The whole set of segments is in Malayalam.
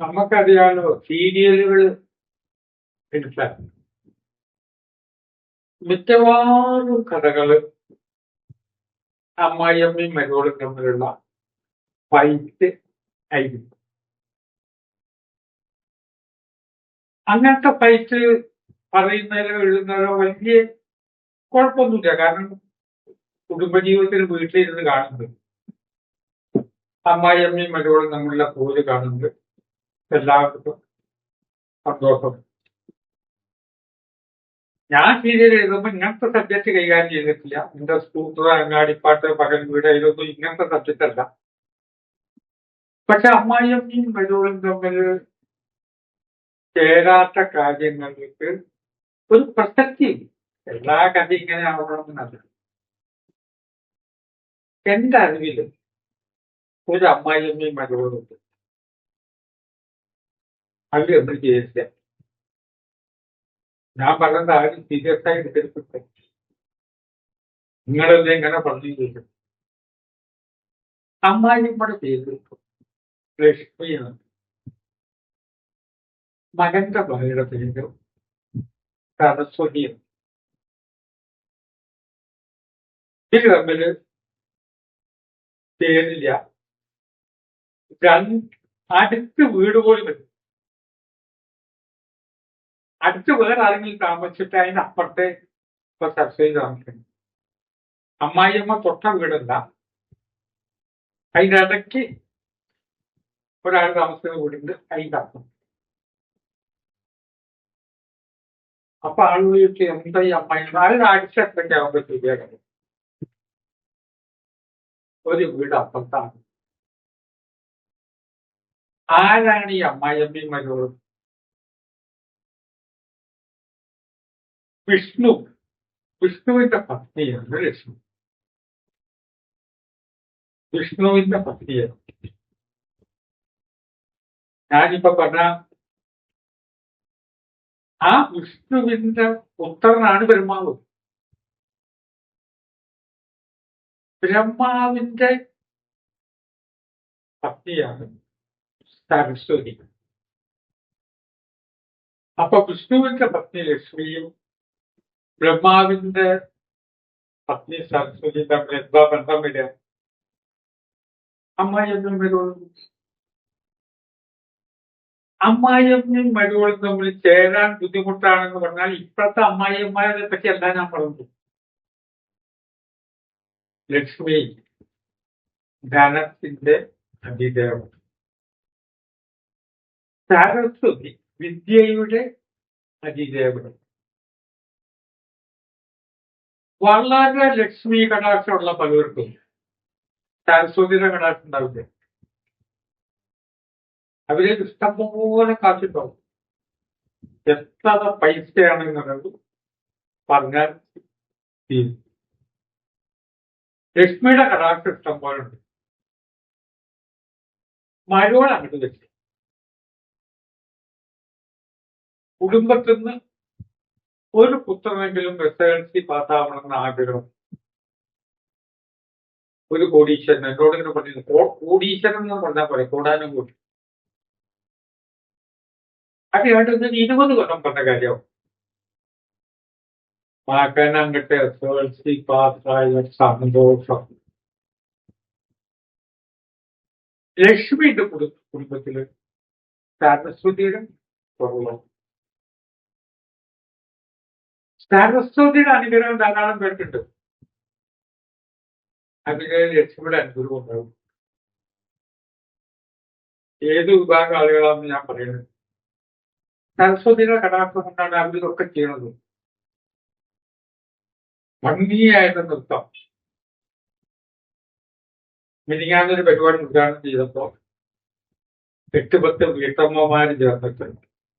നമുക്കറിയാലോ സീരിയലുകൾ മിക്കവാറും കഥകൾ അമ്മായിയമ്മയും മരുമോളും തമ്മിലുള്ള ഫൈറ്റ് ആയിരിക്കും. അങ്ങനത്തെ ഫൈറ്റ് പറയുന്നതിലോ എഴുതുന്നതിലോ വലിയ കുഴപ്പമൊന്നുമില്ല. കാരണം കുടുംബജീവിതത്തിൽ വീട്ടിലിരുന്ന് കാണുന്നത് അമ്മായിയമ്മയും മരുമോളും തമ്മിലുള്ള പോര് കാണുന്നത് എല്ലാവർക്കും സന്തോഷം. ഞാൻ സീരിയൽ എഴുതുമ്പോൾ ഇങ്ങനത്തെ സബ്ജക്ട് കൈകാര്യം ചെയ്തിട്ടില്ല. എന്റെ സ്കൂട്ടർ അങ്ങാടിപ്പാട്ട് പകൽ വീട് ഇതൊന്നും ഇങ്ങനത്തെ സബ്ജക്റ്റ് അല്ല. പക്ഷെ അമ്മായിയമ്മയും മരുമോളും തമ്മിൽ ചേരാത്ത കാര്യങ്ങൾക്ക് ഒരു പ്രസക്തി എല്ലാ കഥ ഇങ്ങനെ ആവണമെന്നല്ല എന്റെ അറിവിൽ ഒരു അമ്മായിയമ്മയും മരുമോളും ഉണ്ട് ഒന്നും ചെയ്യില്ല ഞാൻ പറഞ്ഞത് ആരും സീരിയസ് ആയി എടുത്തിട്ട് നിങ്ങളെല്ലാം ഇങ്ങനെ പറഞ്ഞു ചോദിക്കും കൂടെ പേര് രക്ഷിക്കുകയാണ്. മകന്റെ ഭാര്യയുടെ പേര് സരസ്വതിയാണ് ഇത് തമ്മിൽ ചേരില്ല രണ്ട് അടുത്ത് വീട് പോലും വരും അടുത്ത് വേറെ ആരെങ്കിലും താമസിച്ചിട്ട് അതിന്റെ അപ്പുറത്തെ ഇപ്പൊ സരസ്വതി താമസിക്കുന്നു അമ്മായിയമ്മ തൊട്ട വീടല്ല. അതിന്റെ ഇടയ്ക്ക് ഒരാൾ താമസിക്കുന്ന വീടുണ്ട്. അതിന്റെ അപ്പുറം. അപ്പൊ ആളുകൾ ചോദിച്ചു എന്താ ഈ അമ്മായി അതിന് എത്രയ്ക്ക് ആവുമ്പോ ശരിയാകും? ഒരു വീട് അപ്പുറത്താണ്. ആരാണ് ഈ അമ്മായിയമ്മയും മരുമകളും? വിഷ്ണു. വിഷ്ണുവിന്റെ പത്നിയാണ് ലക്ഷ്മി വിഷ്ണുവിന്റെ പത്നിയാണ്. ഞാനിപ്പോ പറഞ്ഞ ആ വിഷ്ണുവിന്റെ പുത്രനാണ് ബ്രഹ്മാവ്. ബ്രഹ്മാവിന്റെ പത്നിയാണ് സരസ്വതി. അപ്പൊ വിഷ്ണുവിന്റെ പത്നി ലക്ഷ്മിയും ബ്രഹ്മാവിന്റെ പത്നി സരസ്വതി തമ്മിൽ എന്താ ബന്ധം വരിക അമ്മായിയമ്മയും മരുവളും അമ്മായിയമ്മയും മരുവളും തമ്മിൽ ചേരാൻ ബുദ്ധിമുട്ടാണെന്ന് പറഞ്ഞാൽ ഇപ്പോഴത്തെ അമ്മായിയമ്മയെ പറ്റി എന്താ ഞാൻ പറഞ്ഞു ലക്ഷ്മി ധനത്തിന്റെ അതിദേവം സരസ്വതി വിദ്യയുടെ അതിദേവം വളരെ ലക്ഷ്മി കടാക്ഷമുള്ള പലർക്കും സരസ്വതിയുടെ കടാക്ഷം ഉണ്ടാവില്ല? അവർ ഇഷ്ടംപോലെ കാശുണ്ടാവും. എത്ര പൈസയാണെന്നുള്ളത് പറഞ്ഞാൽ ലക്ഷ്മിയുടെ കടാക്ഷം ഇഷ്ടം പോലെ ഉണ്ട്. മഴയോട് അങ്ങോട്ട് വെച്ചു കുടുംബത്തിൽ നിന്ന് ഒരു പുത്രനെങ്കിലും എസ് എൽ സി പാസ്സാവണമെന്ന് ആഗ്രഹം. ഒരു കോടീശ്വരൻ എന്നോട് ഇങ്ങനെ പറഞ്ഞു കോടീശ്വരൻ എന്ന് പറഞ്ഞാൽ പോലെ കൂടാനും കൂടി. അത് കേട്ടത് ഇരുപത് കൊല്ലം പറഞ്ഞ കാര്യമാവും. മകൻ അങ്ങോട്ട് എസ് പാസ്സായ സന്തോഷം. ലക്ഷ്മിയുടെ കുടു കുടുംബത്തിൽ സരസ്വതിയുടെ കുറവ് സരസ്വതിയുടെ അനുഗ്രഹം ധാരാളം പേർക്കുണ്ട്. അനുഗ്രഹം ലക്ഷ്മിയുടെ അനുഗ്രഹം ഉണ്ടാവും ഏത് വിഭാഗം ആളുകളാണെന്ന് ഞാൻ പറയുന്നത്. സരസ്വതിയുടെ കടാക്ഷം കൊണ്ടാണ് അവർ ഇതൊക്കെ ചെയ്യണത് ഭംഗിയായിട്ട് നൃത്തം. മിനിങ്ങാന്നൊരു പരിപാടി ഉദ്ഘാടനം ചെയ്തപ്പോ എട്ട് പത്ത് വീട്ടമ്മമാര് ചേർന്നിട്ട്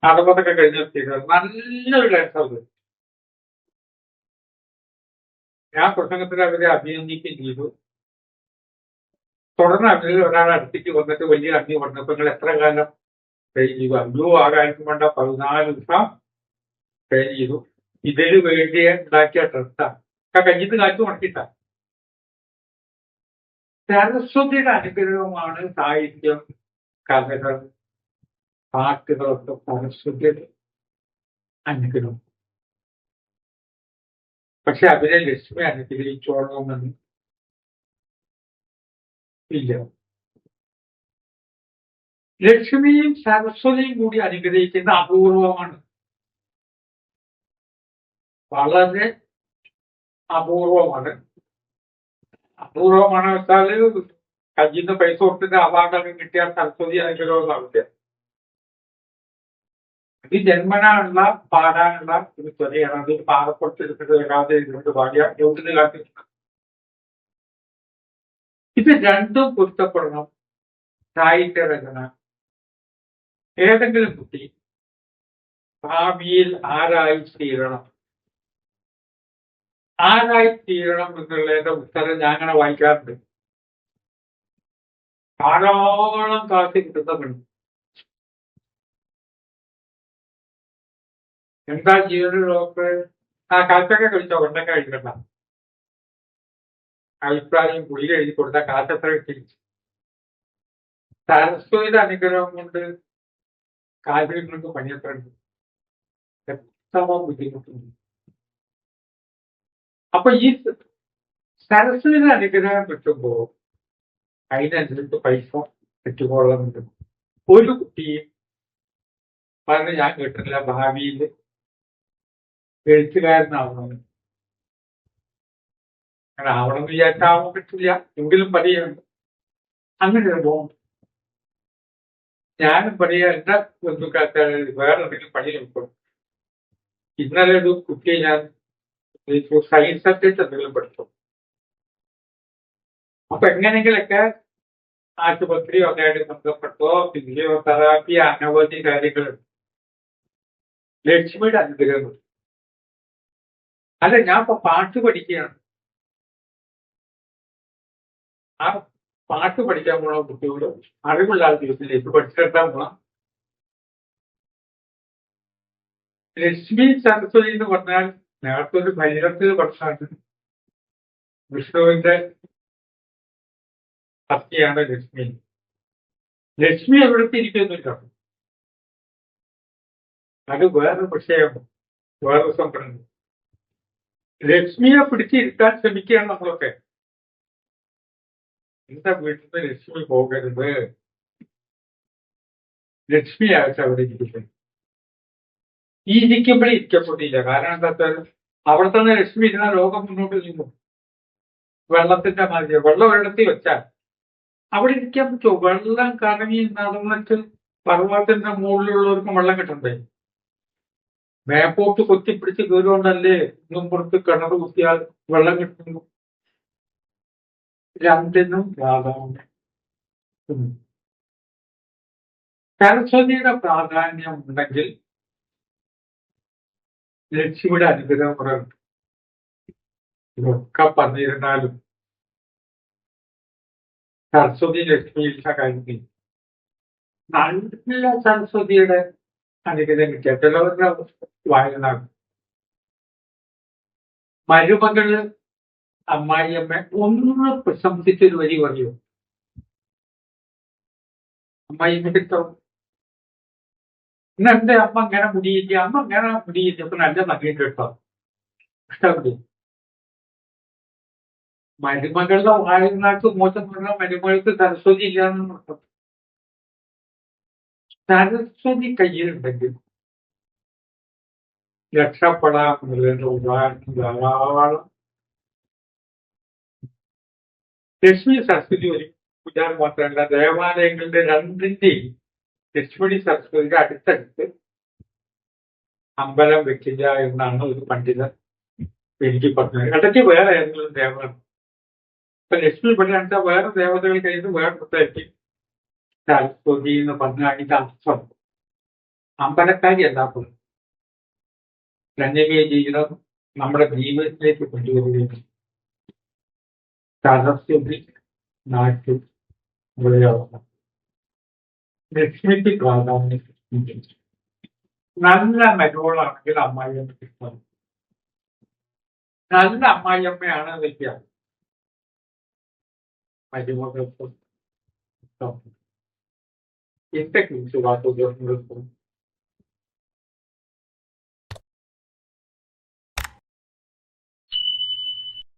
അറുപതൊക്കെ കഴിഞ്ഞ നല്ലൊരു ഡാൻസർ ഞാൻ പ്രസംഗത്തിൽ അവരെ അഭിനന്ദിക്കുകയും ചെയ്തു തുടർന്ന് അവരിൽ ഒരാൾ അടുത്തേക്ക് വന്നിട്ട് വലിയ അഗ്നി പറഞ്ഞപ്പോൾ നിങ്ങൾ എത്ര കാലം ട്രെയിൻ ചെയ്തു അഞ്ചു ആ കാലത്ത് വേണ്ട പതിനാല് ദിവസം ട്രെയിൻ ചെയ്തു ഇതിന് വേണ്ടി ഉണ്ടാക്കിയ ഡ്രസ്സാണ് കഞ്ഞിട്ട് കാറ്റ് ഉണക്കിട്ട സരസ്വതിയുടെ അനുഗ്രഹമാണ് സാഹിത്യം കഥകൾ പാട്ടുകളൊക്കെ സരസ്വതിയുടെ അനുഗ്രഹം. പക്ഷെ അവരെ ലക്ഷ്മി അനുഗ്രഹിച്ചോളണമെന്ന് ഇല്ല. ലക്ഷ്മിയും സരസ്വതിയും കൂടി അനുഗ്രഹിക്കുന്ന അപൂർവമാണ്. വളരെ അപൂർവമാണ്. അപൂർവമാണ് വെച്ചാൽ കയ്യിൽ നിന്ന് പൈസ കൊടുത്തിട്ട് അവാർഡൊക്കെ കിട്ടിയ സരസ്വതി അനുഗ്രഹം നടത്തിയ ഇത് ജന്മനാനുള്ള പാടാനുള്ള ഒരു ചെറിയാണ് അത് പാകപ്പെടുത്തിട്ട് വരാതെ ഇരുന്നിട്ട് പാടിയ യോഗ്യത കാട്ടി ഇത് രണ്ടും പൊരുത്തപ്പെടണം. സാഹിത്യ രചന. ഏതെങ്കിലും കുട്ടി ഭാവിയിൽ ആരായി തീരണം? ആരായി തീരണം എന്നുള്ളതിന്റെ ഞാൻ അങ്ങനെ വായിക്കാറുണ്ട്. ധാരാളം കാത്തി കിട്ടുന്ന പെണ്ണ് എന്താ ജീവന ഡോക്ടർ? ആ കാശൊക്കെ കഴിച്ചോ കൊണ്ടൊക്കെ കഴിക്കണ്ട. അഭിപ്രായം പുള്ളി എഴുതി കൊടുത്ത കാശ് എത്ര കിട്ടി? സരസ്വതിയുടെ അനുഗ്രഹം കൊണ്ട് കാര്യങ്ങൾക്ക് പണിയത്ര വ്യക്തമാ ബുദ്ധിമുട്ടുണ്ട്. അപ്പൊ ഈ സരസ്വതിയുടെ അനുഗ്രഹം കിട്ടുമ്പോ അതിനനുസരിച്ച് പൈസ കിട്ടുകൊള്ളുന്നുണ്ട് ഒരു കുട്ടിയും പറഞ്ഞ് ഞാൻ കേട്ടിട്ടില്ല ഭാവിയിൽ എഴുത്തുകാരനാവണം അങ്ങനെ ആവണമെന്ന് വിചാരിച്ചാവാൻ പറ്റില്ല എങ്കിലും പറയുന്നുണ്ട്. അങ്ങനെ ഒരു ബോംബ് ഞാനും പറയാ എന്റെ ബന്ധുക്കാർക്ക് വേറെ എന്തെങ്കിലും പണി എടുക്കും ഇന്നലെ ഒരു കുട്ടിയെ ഞാൻ സയൻസ് സബ്ജക്ട് എന്തെങ്കിലും പഠിച്ചു. അപ്പൊ എങ്ങനെങ്കിലൊക്കെ ആശുപത്രിയോ ഒക്കെ ബന്ധപ്പെട്ടോ ഫിസിയോതെറാപ്പി അനവധി കാര്യങ്ങളുണ്ട് ലക്ഷ്മിയുടെ അനുഗ്രഹം അല്ല ഞാൻ ഇപ്പൊ പാട്ട് പഠിക്കുകയാണ്. ആ പാട്ട് പഠിക്കാൻ പോണ കുട്ടിയോട് അറിവുള്ള ആൾ ദിവസത്തിലേക്ക് പഠിച്ചെടുക്കാൻ പോണം. ലക്ഷ്മി സരസ്വതി എന്ന് പറഞ്ഞാൽ നേരത്തെ ഒരു ഭൈരത്ത് പക്ഷാണ് വിഷ്ണുവിന്റെ ഭക്തിയാണ് ലക്ഷ്മി. ലക്ഷ്മി എവിടത്തെ ഇരിക്കുന്നില്ല. അത് വേറെ വിഷയം വേറെ സംഭരണം ലക്ഷ്മിയെ പിടിച്ചിരുത്താൻ ശ്രമിക്കുകയാണ് നമ്മളൊക്കെ. എന്റെ വീട്ടിൽ നിന്ന് ലക്ഷ്മി പോകരുത്? ലക്ഷ്മി ആയിട്ട് അവിടെ ഇരിക്കുന്നത് ഈ ഇരിക്കുമ്പോഴേ ഇരിക്കപ്പെട്ടില്ല കാരണം എന്താ വെച്ചാൽ അവിടെ തന്നെ ലക്ഷ്മി ഇരുന്ന ലോകം മുന്നോട്ട് നീങ്ങും. വെള്ളത്തിന്റെ മാതിരി. വെള്ളം ഒരിടത്തി വെച്ചാൽ അവിടെ ഇരിക്കാൻ പറ്റുമോ? വെള്ളം കറങ്ങി നടന്നിട്ട് പർവതത്തിന്റെ മുകളിലുള്ളവർക്കും വെള്ളം കിട്ടണ്ടേ? മേപ്പോട്ട് കൊത്തിപ്പിടിച്ച് കയറുകൊണ്ടല്ലേ ഇന്നും പുറത്ത് കിണർ കുത്തിയാൽ വെള്ളം കിട്ടുന്നു. രണ്ടിനും പ്രാധാന്യം. സരസ്വതിയുടെ പ്രാധാന്യം ഉണ്ടെങ്കിൽ ലക്ഷ്മിയുടെ അനുഗ്രഹം കുറവ് ഇതൊക്കെ പറഞ്ഞിരുന്നാലും സരസ്വതി ലക്ഷ്മിയില്ല കാര്യത്തിൽ നല്ല സരസ്വതിയുടെ അനുഗ്രഹം കിട്ടിയ ചിലവരുടെ വായന മരുമകൾ അമ്മായിയമ്മ ഒന്ന് പ്രശംസിച്ചൊരു വരി പറയൂ. അമ്മായിയമ്മ കിട്ടും? ഇന്ന് എന്റെ അമ്മ ഇങ്ങനെ മുടിയില്ല അമ്മ ഇങ്ങനെ മുടിയില്ല. അപ്പൊ നല്ല നഗിയുണ്ട് കേട്ടോ. ഇഷ്ടമുണ്ട്. മരുമകളുടെ വായനാക്ക് മോശം പറഞ്ഞാൽ മരുമകൾക്ക് സരസ്വതി ഇല്ലാന്ന് സരസ്വതി കയ്യിലുണ്ടെങ്കിൽ രക്ഷപ്പെടാമെന്നുള്ളതിന്റെ ഉദാഹരണം ധാരാളം ലക്ഷ്മി സരസ്വതി ഒരു പൂജാരം മാത്രമല്ല ദേവാലയങ്ങളുടെ രണ്ടിന്റെയും ലക്ഷ്മണി സരസ്വതിയുടെ അടുത്തടുത്ത് അമ്പലം വെക്കില്ല എന്നാണ് ഒരു പണ്ഡിതൻ എനിക്ക് പറഞ്ഞത് ഇടയ്ക്ക് വേറെ ഏതെങ്കിലും ദേവത ഇപ്പൊ ലക്ഷ്മി പള്ളിയാണെച്ചാൽ വേറെ ദേവതകൾ കഴിഞ്ഞ് വേറെ പ്രത്യേകിച്ച് സരസ്വതി എന്ന് പറഞ്ഞാൽ അതിന്റെ അർത്ഥം അമ്പലക്കാരി എന്താ ധന്യമേ ജീവിതം നമ്മുടെ ജീവിതത്തിലേക്ക് കൊണ്ടുവരികയും സരസ്വതി നാട്ടിൽ ലക്ഷ്മിക്ക് പ്രാധാന്യം. നല്ല മരുവളാണെങ്കിൽ അമ്മായിയമ്മ കിട്ടുന്നത് നല്ല അമ്മായിയമ്മയാണ് വ്യക്തിയാണ് മരുമകൾക്ക് impact means to what was your